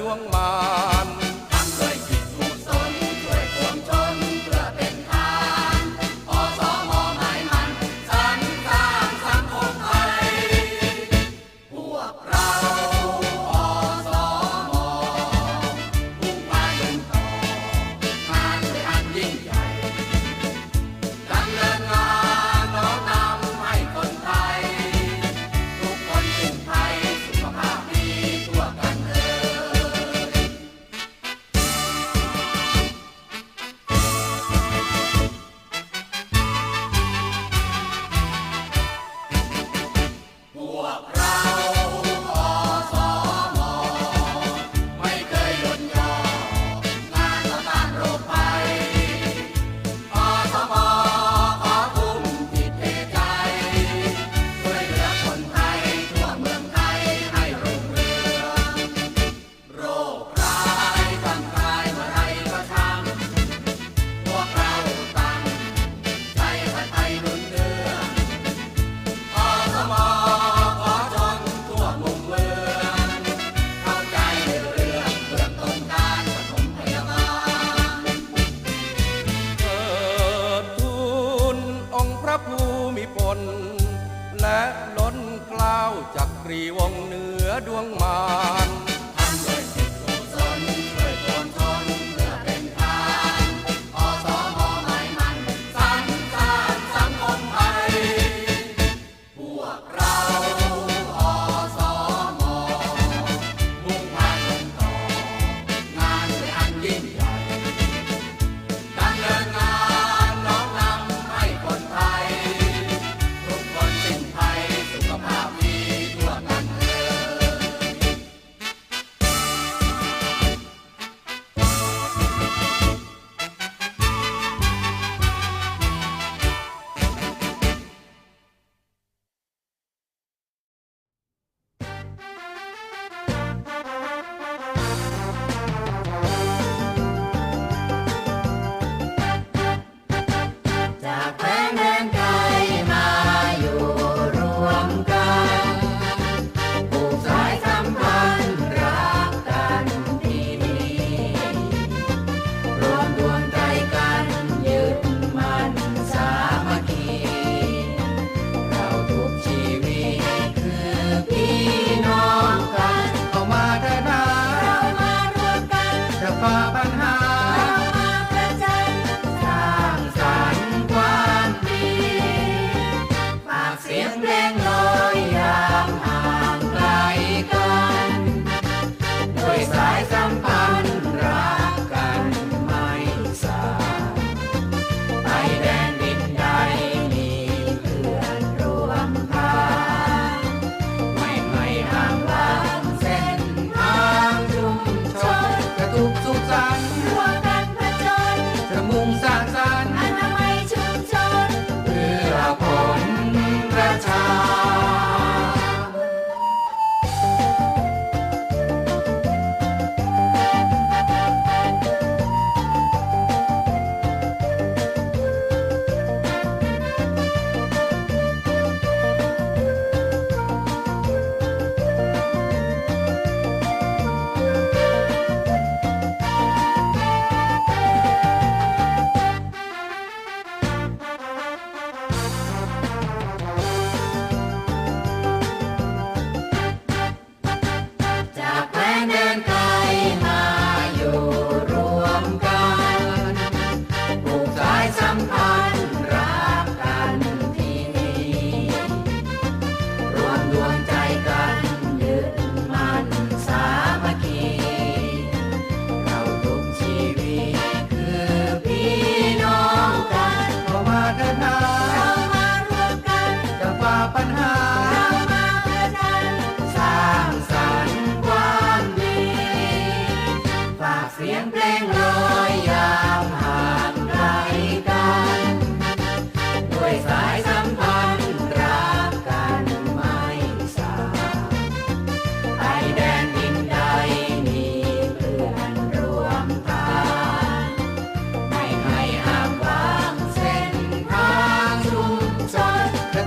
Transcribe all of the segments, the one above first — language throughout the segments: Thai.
ดวงมาร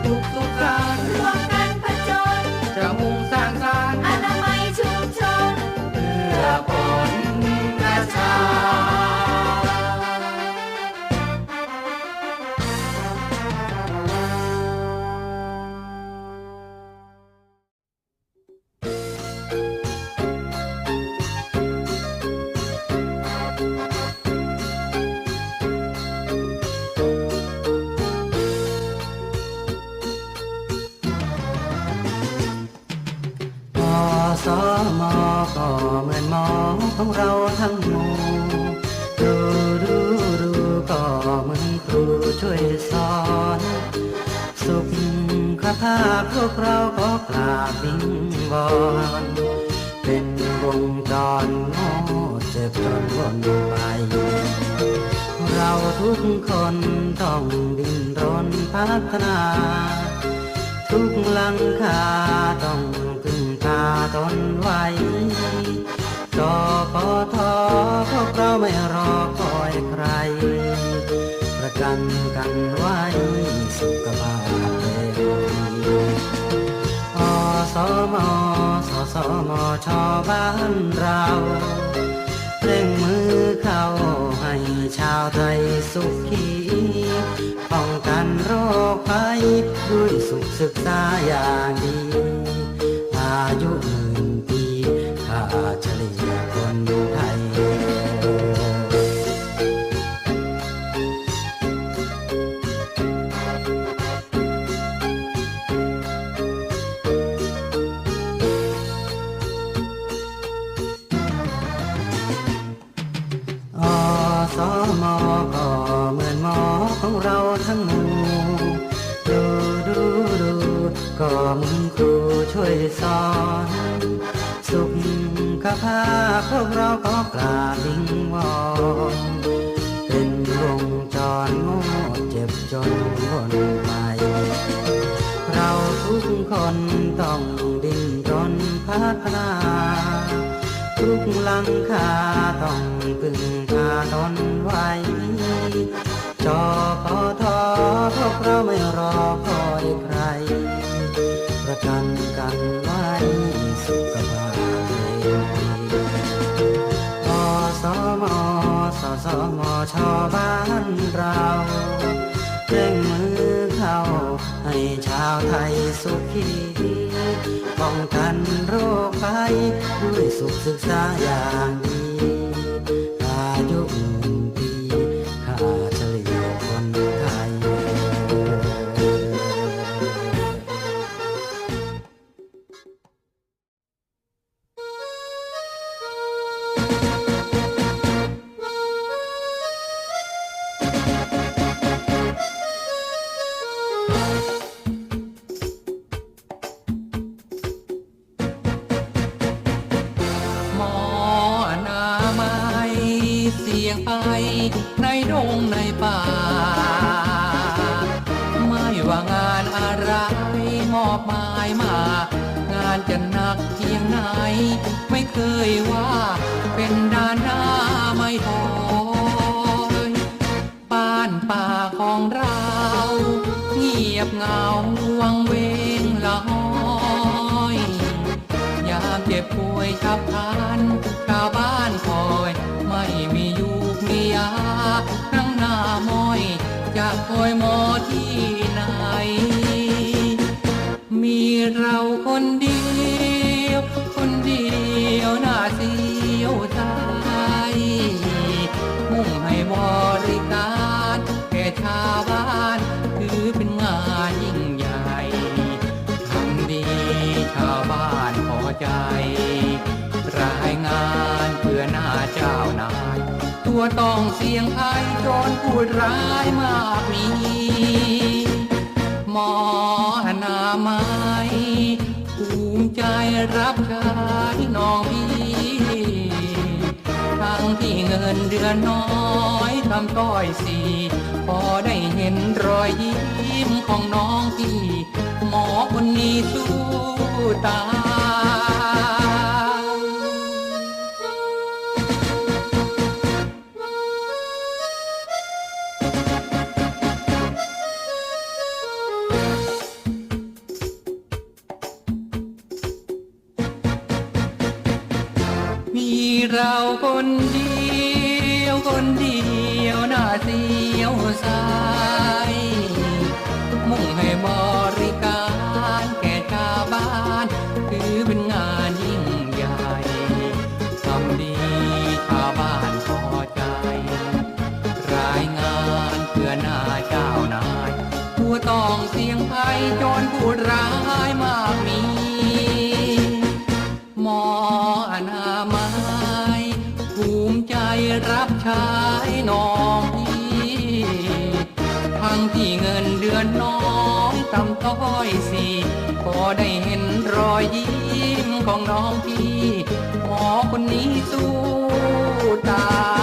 นกร เป็นวงจรโง่เจ็บจนวนไป เราทุกคนต้องดิ้นรนพัฒนา ทุกลังคาต้องพึ่งพาตนไว้กพทพวกเราไม่รอคอยใคร ประกันกันไว้สุขภาพเร็วดีอสมส สมชบ้านเราเร่งมือเข้าให้ชาวไทยสุขีป้องกันโรคภัยด้วยสุขศึกษาอย่างดี อายุหมื่นปีข้าเฉ พวกเราก็กราบวิงวอนเป็นวงจรโง่เจ็บจนวนไปเราทุกคนต้องดิ้นรนพัฒนา ทุกหลังคาต้องพึ่งพาตนไว้จอพอทอพวกเราไม่รอคอยใคร ประกันกัน บ้านเราเร่งมือเข้าให้ชาวไทยสุขีป้องกันโรคภัยด้วยสุขศึกษาอย่าง เสียงไปในดงในป่า ไม่ว่างานอะไรมอบหมายมา งานจะหนักเพียงไหน ไม่เคยว่า เป็นด้านหน้าไม่ถอยบ้านป่าของเรา เงียบเงาวังเวงละห้อย ยามเจ็บป่วยฉับพัน คอยหมอที่ไหน มีเราคนเดียว คนเดียวน่าเสียวใจมุ่งให้บริก ต้องเสียงไอ้โจรพูดร้ายมากมีหมอนาไมัยภูมิใจรับใช้น้องพี่ทั้งที่เงินเดือนน้อยทำต้อยสีพอได้เห็นรอยยิ้มของน้องพี่ หมอคนนี้สู้ตาย เราคนเดียวคนเดียวน่าเสียวสายมุ่งให้บริการแก่ชาวบ้านคือเป็นงานยิ่งใหญ่ทำดีชาวบ้านพอใจ รายงานเพื่อหน้าเจ้านาย ผู้ต้องเสียงไทยจรพูดร้าย ร้อยสีพอได้เห็นรอยยิ้มของน้องพี่หมอคนนี้สู้ตาย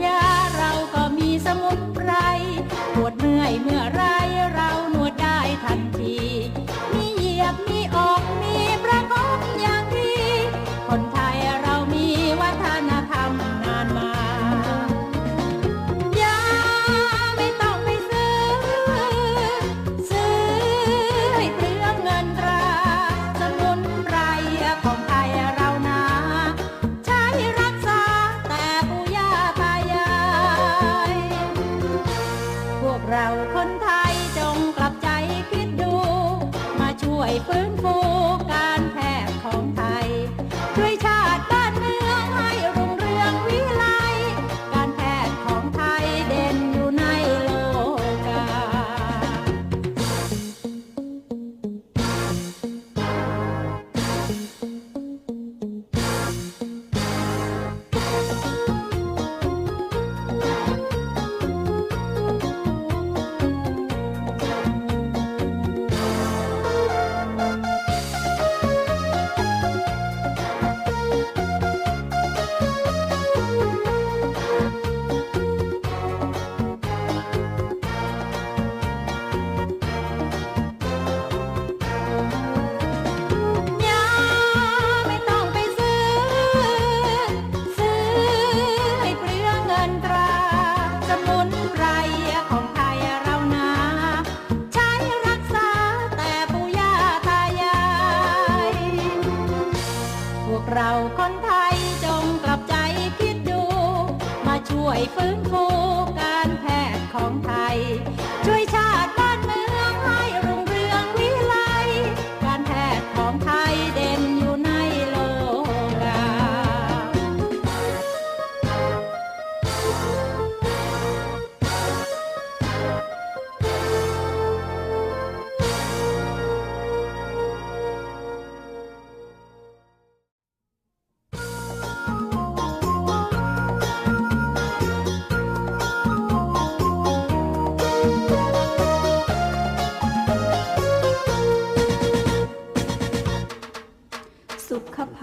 ด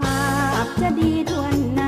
ภาพจะดีทวน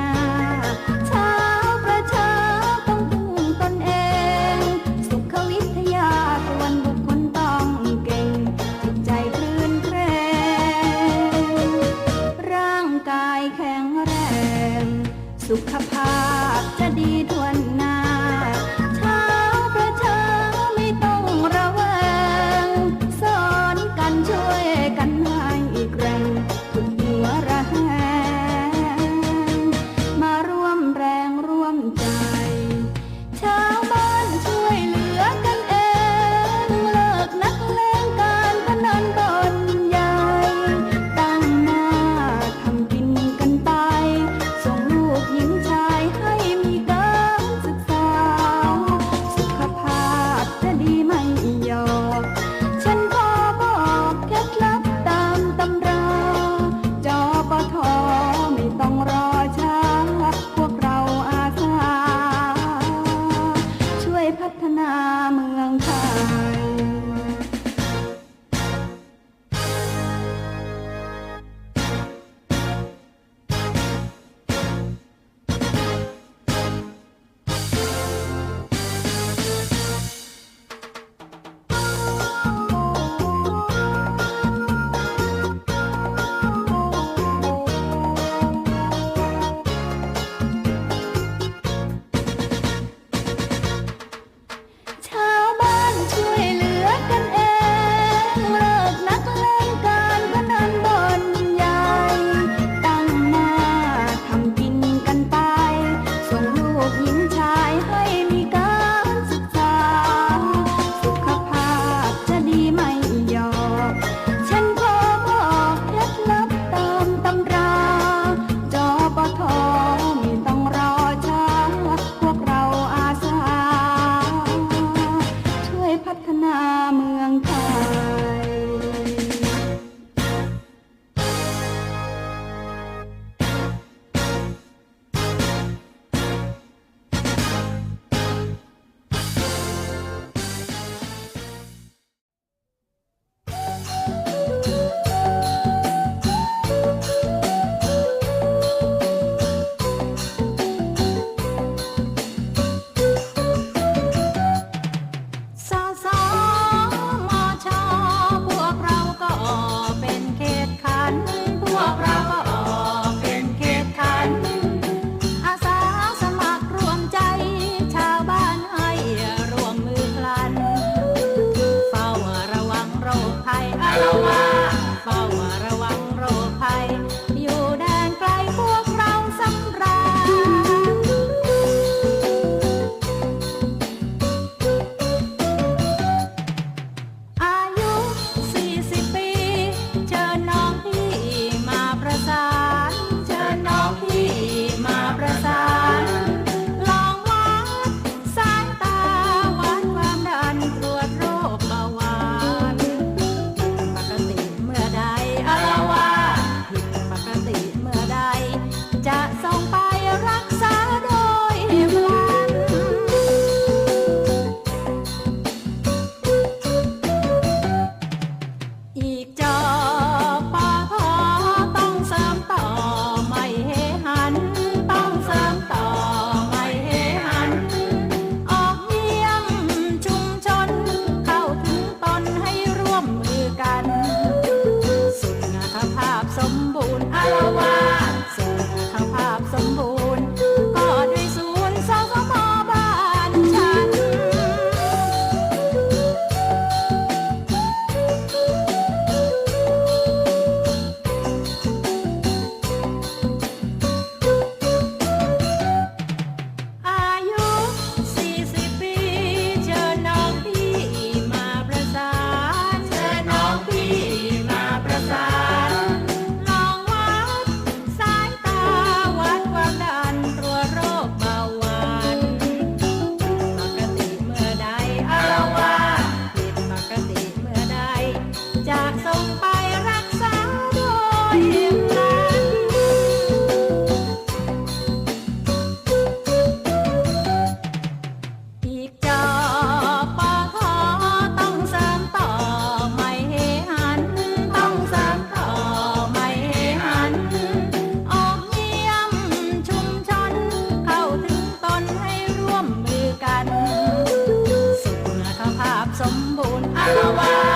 Hello,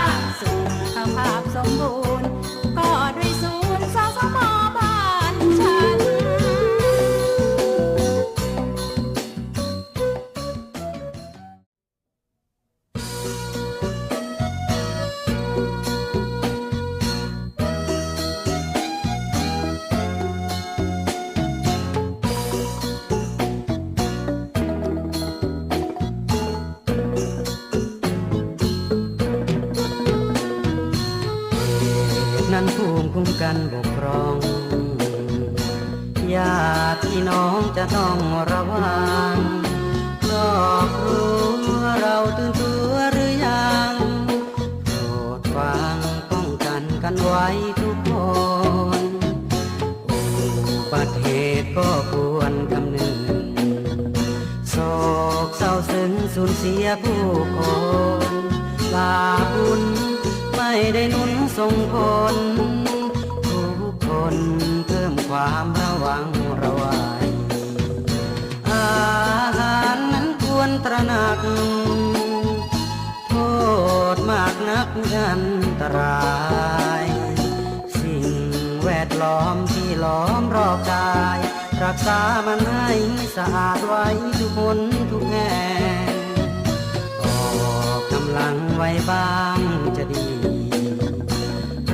ทุกคน อุบัติเหตุก็ควรคำนึงโศกเศร้าซึ้งสูญเสียผู้คนบาปุญไม่ได้นุนส่งผลทุกคนเพิ่มความระวังระวัยอาหารนั้นควรตระหนักโทษมากนักอันตราย ล้อมที่ล้อมรอบกาย รักษามันให้สะอาดไว้ทุกคนทุกแห่งออกกำลังไว้บ้างจะดี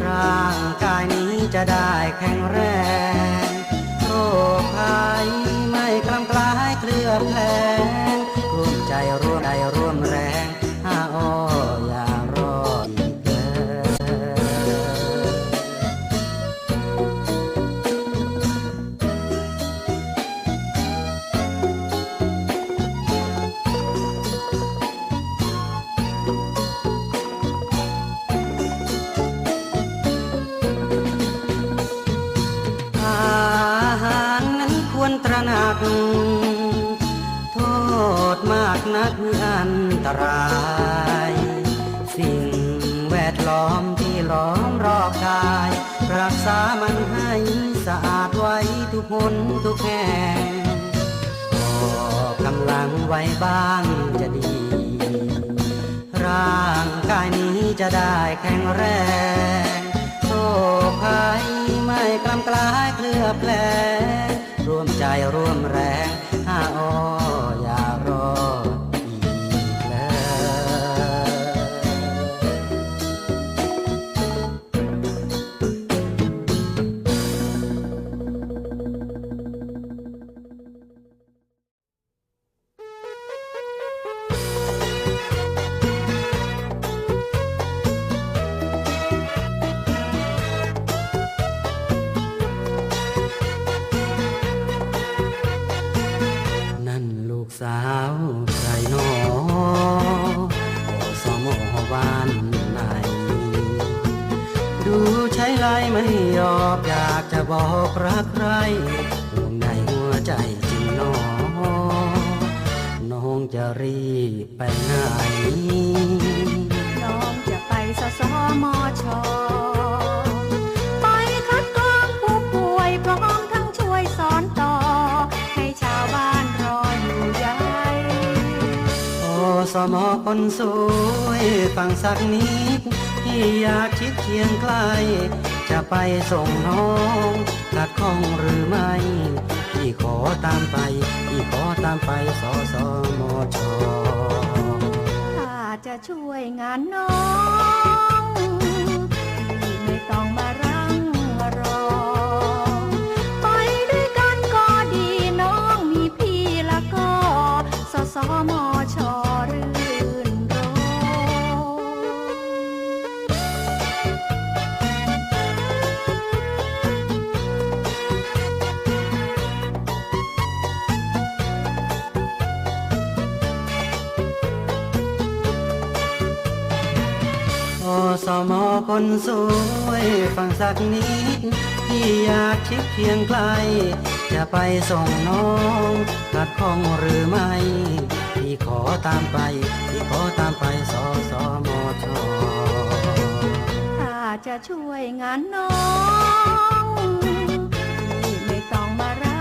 ร่างกายนี้จะได้แข็งแรงโรคภัยไม่คลำคล้ายเคลือบแคล นทุกแห่งออกกำลังไว้บ้างจะดี ร่างกายนี้จะได้แข็งแรงโรคภัยไม่กลำกลายเคลือบแคลร่วมใจร่วมแรงห้าออ ช้ไลน์ไม่ยอมอยากจะบอกรักใครห่วงในหัวใจจริงหนอน้องจะรีบไปไหน น้องจะไปสสมชไปคัดกรองผู้ป่วยพร้อมทั้งช่วยสอนต่อ ให้ชาวบ้านรออยู่ใยโอ้สมอคนสวยฟังสักนิดที่ อยากชิดเคียงใกล้ จะไปส่งน้องขัดข้องหรือไม่ พี่ขอตามไป พี่ขอตามไปสอสอมอชถ้าจะช่วยงานน้องพี่ไม่ต้องมารั คนสวยฟังสักนิดที่อยากชิดเคียงใกล้จะไปส่งน้องขัดข้องหรือไม่พี่ขอตามไปพี่ขอตามไปสอสอมชอถ้าจะช่วยงานน้อง ไม่ต้องมารั